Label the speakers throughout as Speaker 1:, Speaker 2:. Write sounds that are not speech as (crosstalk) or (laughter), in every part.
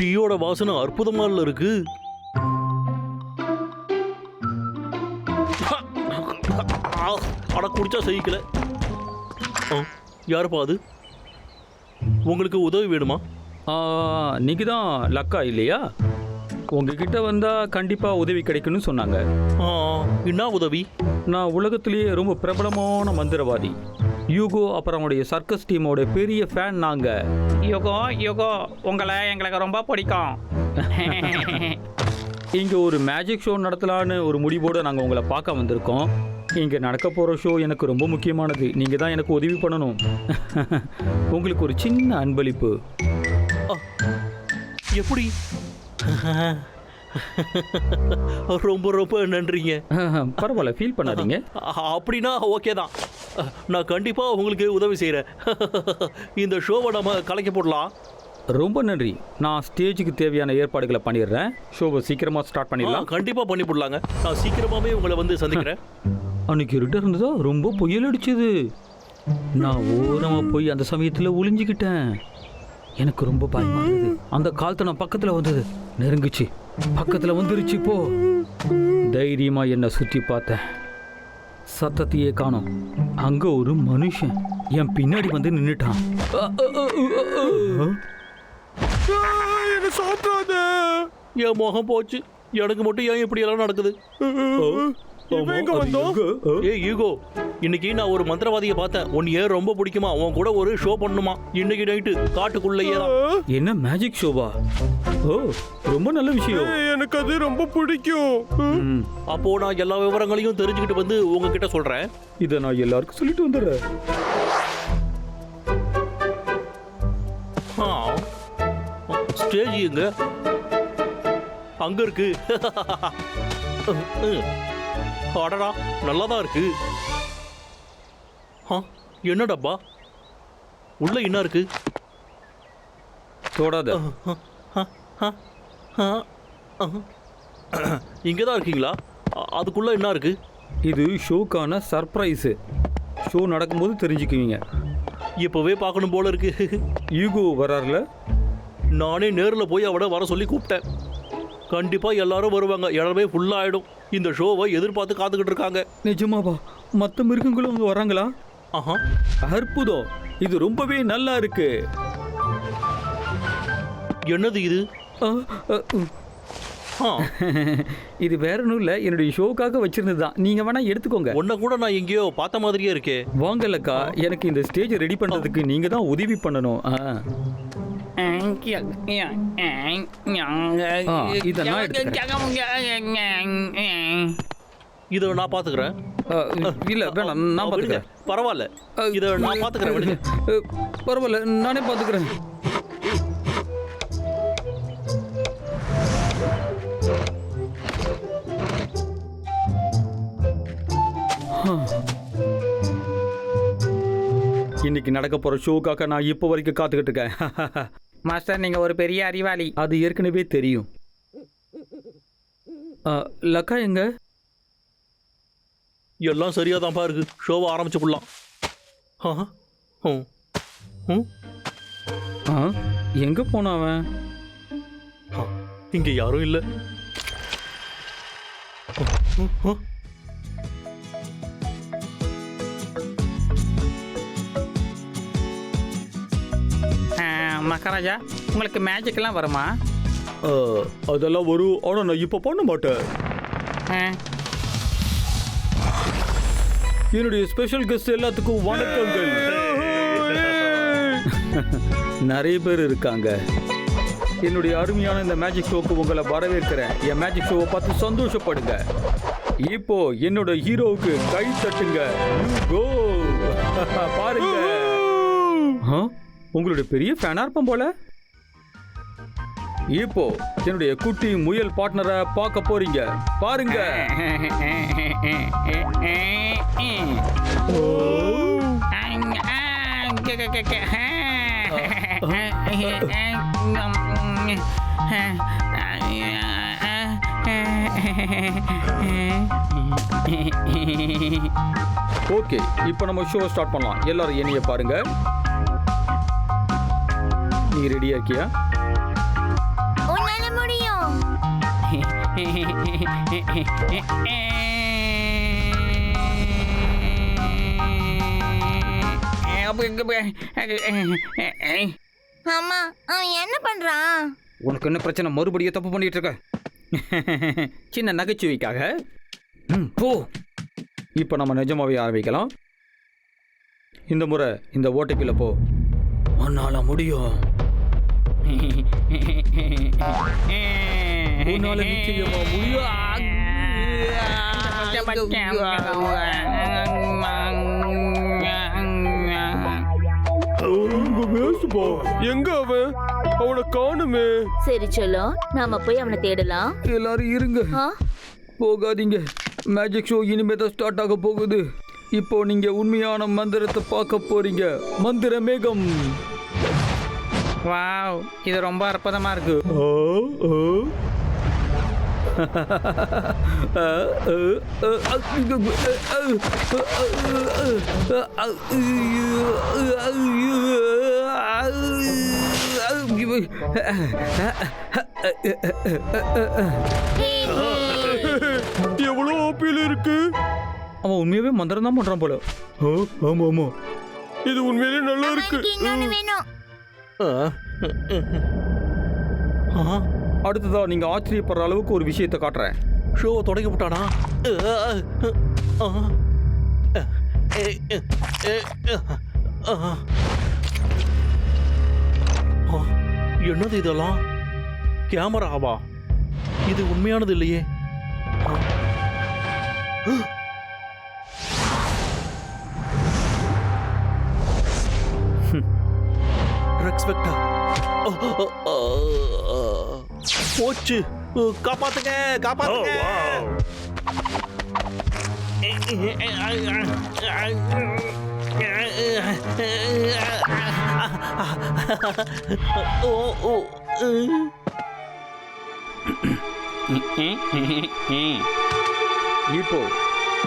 Speaker 1: டீயோட வாசனை அற்புதமா இல்ல இருக்கு. அட குடிச்சா சகிக்கல. யாருப்பா அது? உங்களுக்கு உதவி வேணுமா?
Speaker 2: நீங்கள் தான் லக்கா இல்லையா? உங்ககிட்ட வந்தால் கண்டிப்பாக உதவி கிடைக்கும்னு சொன்னாங்க.
Speaker 1: என்ன உதவி?
Speaker 2: நான் உலகத்திலேயே ரொம்ப பிரபலமான மந்திரவாதி. யூகோ அப்புறம் அவனுடைய சர்க்கஸ் டீமோட பெரிய ஃபேன் நாங்கள்
Speaker 3: யுகோ யுகோ உங்களை எங்களுக்கு ரொம்ப பிடிக்கும். (laughs)
Speaker 2: இங்கே ஒரு மேஜிக் ஷோ நடத்தலான்னு ஒரு முடிவோடு நாங்கள் உங்களை பார்க்க வந்திருக்கோம். இங்கே நடக்க போகிற ஷோ எனக்கு ரொம்ப முக்கியமானது. நீங்கள் தான் எனக்கு உதவி பண்ணணும். (laughs) உங்களுக்கு ஒரு சின்ன அன்பளிப்பு.
Speaker 1: எப்படி? (laughs) (laughs) ரொம்ப ரொம்ப நன்றிங்க.
Speaker 2: பரவாயில்ல ஃபீல் பண்ணாதீங்க. (laughs)
Speaker 1: அப்படின்னா ஓகே தான். நான் கண்டிப்பாக உங்களுக்கு உதவி செய்கிறேன் (laughs) இந்த ஷோவை நம்ம கலைக்க போடலாம்.
Speaker 2: ரொம்ப நன்றி. நான் ஸ்டேஜுக்கு தேவையான ஏற்பாடுகளை பண்ணிடுறேன். ஷோவை சீக்கிரமாக ஸ்டார்ட் பண்ணிடலாம்.
Speaker 1: கண்டிப்பாக பண்ணி போடலாங்க. நான் சீக்கிரமாகவே உங்களை வந்து சந்திக்கிறேன்.
Speaker 2: அன்னைக்கு இருட்ட இருந்ததா? ரொம்ப புயல் அடிச்சது. நான் ஓரமாக போய் அந்த சமயத்தில் ஒளிஞ்சுக்கிட்டேன். எனக்கு ரொம்ப பயமா இருந்தது. அந்த காலத்தை நான் பக்கத்தில் வந்தது. நெருங்குச்சு. பக்கத்தில் வந்துருச்சு போ. தைரியமா என்னை சுற்றி பார்த்தேன் சத்தத்தையே காணோம். அங்க ஒரு மனுஷன் என் பின்னாடி வந்து
Speaker 1: சாப்பிடாத என் முகம் போச்சு. எனக்கு மட்டும் ஏன் இப்படி எல்லாம் நடக்குது?
Speaker 2: அது எங்க? அ?
Speaker 1: ஏ ஈகோ இன்னைக்கு நான் ஒரு மந்திரவாதியை பார்த்தேன். உன் ஏன் ரொம்ப பிடிக்குமா? உன் கூட ஒரு ஷோ பண்ணணுமா இன்னைக்கு நைட்டு காட்டுக்குள்ளேயே தான்
Speaker 2: என்ன மேஜிக் ஷோவா ஓ ரொம்ப நல்ல விஷயம்.
Speaker 4: எனக்கு அது ரொம்ப பிடிக்கும்.
Speaker 1: அப்போ நான் எல்லா விவரங்களையும் தெரிஞ்சுக்கிட்டு வந்து உங்ககிட்ட சொல்றேன்.
Speaker 2: இதை நான் எல்லாருக்கும் சொல்லிட்டு வந்துடுறேன்.
Speaker 1: ஸ்டேஜ் எங்க? அங்க இருக்கு. (laughs) அடடா நல்லா தான் இருக்கு. ஆ, என்ன டப்பா உள்ள என்ன இருக்கு?
Speaker 2: தொடாத.
Speaker 1: இங்கே தான் இருக்கீங்களா? அதுக்குள்ள என்ன இருக்கு?
Speaker 2: இது ஷோக்கான சர்ப்ரைஸு. ஷோ நடக்கும்போது தெரிஞ்சுக்குவீங்க.
Speaker 1: இப்போவே பார்க்கணும் போல இருக்கு.
Speaker 2: ஈகோ வரார்ல?
Speaker 1: நானே நேரில் போய் அவனை வர சொல்லி கூப்பிட்டேன். கண்டிப்பாக எல்லாரும் வருவாங்க. இடமே ஃபுல்லாக ஆகிடும் இந்த ஷோவை எதிர்பார்த்து காத்துக்கிட்டு இருக்காங்க.
Speaker 2: நிஜமாவா? மற்ற மிருகங்களும் அங்கே வராங்களா?
Speaker 1: ஆஹா.
Speaker 2: அற்புதம் இது ரொம்பவே நல்லா இருக்கு.
Speaker 1: என்னது இது? (laughs)
Speaker 2: இது வேற ஒன்றும் இல்லை. என்னுடைய ஷோக்காக வச்சிருந்தது தான். நீங்கள் வேணா எடுத்துக்கோங்க.
Speaker 1: உன்னை கூட நான் எங்கேயோ பார்த்த மாதிரியே இருக்கே.
Speaker 2: வாங்கலக்கா. எனக்கு இந்த ஸ்டேஜை ரெடி பண்ணுறதுக்கு நீங்கள் தான் உதவி பண்ணணும். ஆ. ஆ, இதை நான்
Speaker 1: பார்த்துக்கிறேன்.
Speaker 2: இல்ல வேணாம் நான். பார்த்துக்கிறேன்.
Speaker 1: பரவாயில்ல. இதை நான் பார்த்துக்கிறேன் விடுங்க.
Speaker 2: பரவாயில்ல நானே பார்த்துக்கிறேன். இன்னைக்கு நடக்க போற ஷோக்காக நான் இப்போ வரைக்கும் காத்துக்கிட்டு இருக்கேன். (laughs)
Speaker 3: மாஸ்டர் நீங்க ஒரு பெரிய அறிவாளி.
Speaker 2: அது ஏற்கனவே தெரியும். லக்கா எங்க?
Speaker 1: எல்லாம் சரியாக தான்ப்பா இருக்கு. ஷோவை ஆரம்பிச்சு போடலாம் ஆஹா ம் ம்
Speaker 2: ஆ எங்க போனான் அவன்?
Speaker 1: இங்கே யாரும் இல்லை.
Speaker 3: ஆ, மகாராஜா உங்களுக்கு மேஜிக்லாம் வருமா?
Speaker 2: அதெல்லாம் வரும். ஆனா நான் இப்போ பண்ண மாட்டேன்.
Speaker 3: ஆ,
Speaker 2: என்னுடைய ஸ்பெஷல் கெஸ்ட் எல்லாத்துக்கும் வணக்கங்கள். நிறைய பேர் இருக்காங்க. என்னுடைய அருமையான இந்த மேஜிக் ஷோக்கு உங்களை வரவேற்கிறேன். என் மேஜிக் ஷோவை பார்த்து சந்தோஷப்படுங்க. இப்போ என்னோட ஹீரோவுக்கு கை தட்டுங்க. (laughs) பாருங்க. உங்களுடைய பெரிய ஃபேனா இருப்போம் போல. இப்போ என்னுடைய குட்டி முயல் பார்ட்னரை பார்க்க போறீங்க. பாருங்க. ஓகே இப்போ நம்ம ஷோ ஸ்டார்ட் பண்ணலாம். எல்லாரும் என்னைய பாருங்க. நீ ரெடியா இருக்கியா?
Speaker 5: ஆமா அவன் என்ன பண்றான்?
Speaker 2: உனக்கு என்ன பிரச்சனை? மறுபடியும் தப்பு பண்ணிட்டு இருக்க. சின்ன நகைச்சுவைக்காக. போ. இப்போ நம்ம நிஜமாவே ஆரம்பிக்கலாம். இந்த முறை இந்த ஓட்டைக்குள்ள போ. உன்னால முடியும். உன்னால நிச்சயமா
Speaker 4: வேஸ்ட்பா எங்க அவன்? அவனை காணுமே.
Speaker 5: சரி சொல்லோ. நாம போய் அவனை தேடலாம்.
Speaker 2: எல்லாரும் இருங்க? போகாதீங்க. மேஜிக் ஷோ இனிமே தான் ஸ்டார்ட் ஆக போகுது. இப்போ நீங்க உண்மையான மந்திரத்தை பார்க்க போறீங்க. மந்திர மேகம்.
Speaker 3: வாவ் இது ரொம்ப அற்புதமா இருக்கு.
Speaker 4: எவ்வளவு ஓப்பியில் இருக்கு?
Speaker 2: அவன் உண்மையாவே மந்திரம் தான் பண்றான் போல.
Speaker 4: ஆ, ஆமா ஆமா. இது உண்மையிலேயே நல்லா இருக்கு.
Speaker 5: வேணும்.
Speaker 1: ஆ?
Speaker 2: அடுத்ததாக நீங்கள் ஆச்சரியப்படுற அளவுக்கு ஒரு விஷயத்தை காட்டுறேன்.
Speaker 1: ஷோவை தொடங்கி விட்டானா? என்னது இதெல்லாம்? கேமராவா? இது உண்மையானது இல்லையே. ஆ. போச்சு. காப்பாத்துங்க காப்பாத்துங்க. ஓ ஓ
Speaker 2: இப்போ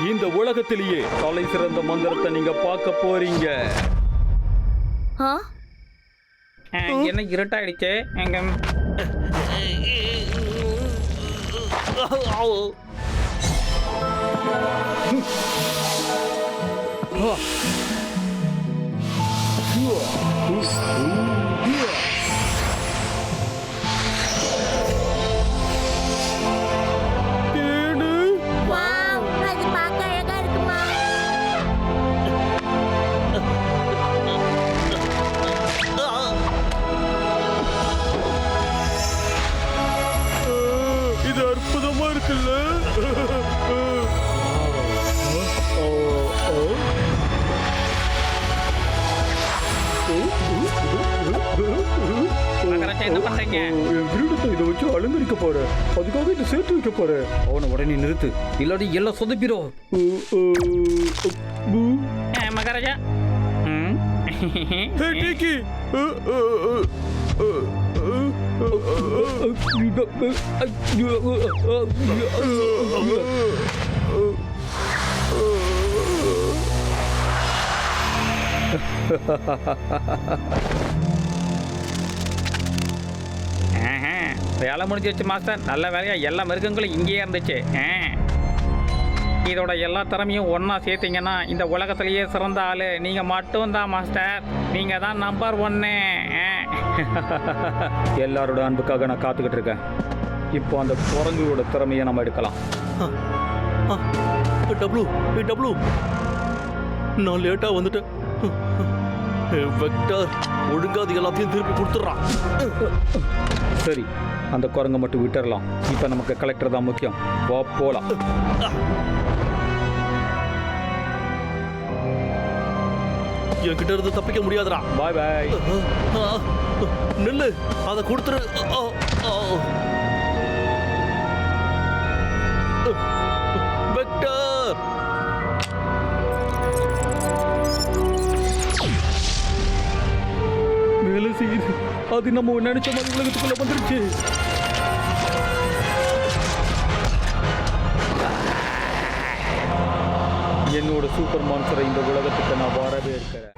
Speaker 2: இந்த உலகத்திலேயே தலை சிறந்த மந்திரத்தை நீங்க பார்க்க போறீங்க?
Speaker 3: என்ன இருட்டாயிடுச்சு? எங்க (laughs)
Speaker 4: தேனு (laughs)
Speaker 3: பண்றீங்க
Speaker 2: என் கிரீடத்தை இதை வச்சு அலங்கரிக்க போறேன் அதுக்காக இதை சேர்த்து வைக்க போறேன் அவனை உடனே நிறுத்து இல்லாட்டி எல்லாம் சொதப்பிடும்
Speaker 3: மகாராஜா ம்.
Speaker 4: ஹே டிக்கி ஆ, ஆ,
Speaker 3: வேலை முடிஞ்சிருச்சு மாஸ்டர் நல்ல வேலையா? எல்லா மிருகங்களும் இங்கேயே இருந்துச்சு. ஆ. இதோட எல்லா திறமையும் ஒன்றா சேர்த்தீங்கன்னா இந்த உலகத்திலேயே சிறந்த ஆள் நீங்கள் மட்டும்தான் மாஸ்டர். நீங்கள் தான் நம்பர் ஒன்று
Speaker 2: எல்லாரோட அன்புக்காக நான் காத்துக்கிட்டு இருக்கேன். இப்போ அந்த குரங்குகளோட திறமையை நம்ம எடுக்கலாம்.
Speaker 1: டப்ளு ஏய் டப்ளு நான் லேட்டா வந்துட்டேன். வெக்டர் ஒழுங்கா அது எல்லாத்தையும் திருப்பி கொடுத்துட்றான்.
Speaker 2: சரி அந்த குரங்கை மட்டும் விட்டுறலாம். இப்போ நமக்கு கலெக்டர் தான் முக்கியம். வா போலாம்.
Speaker 1: என்கிட்ட இருந்து தப்பிக்க முடியாதுடா.
Speaker 2: பாய் பாய்.
Speaker 1: நில்லு. அதை கொடுத்துரு.
Speaker 2: வேலை செய்யுது. அது நம்ம நினைச்ச மாதிரி உலகத்துக்குள்ள வந்துருச்சு. என்னோட சூப்பர் மான்சரை இந்த உலகத்துக்கு நான் வரவே இருக்கிறேன்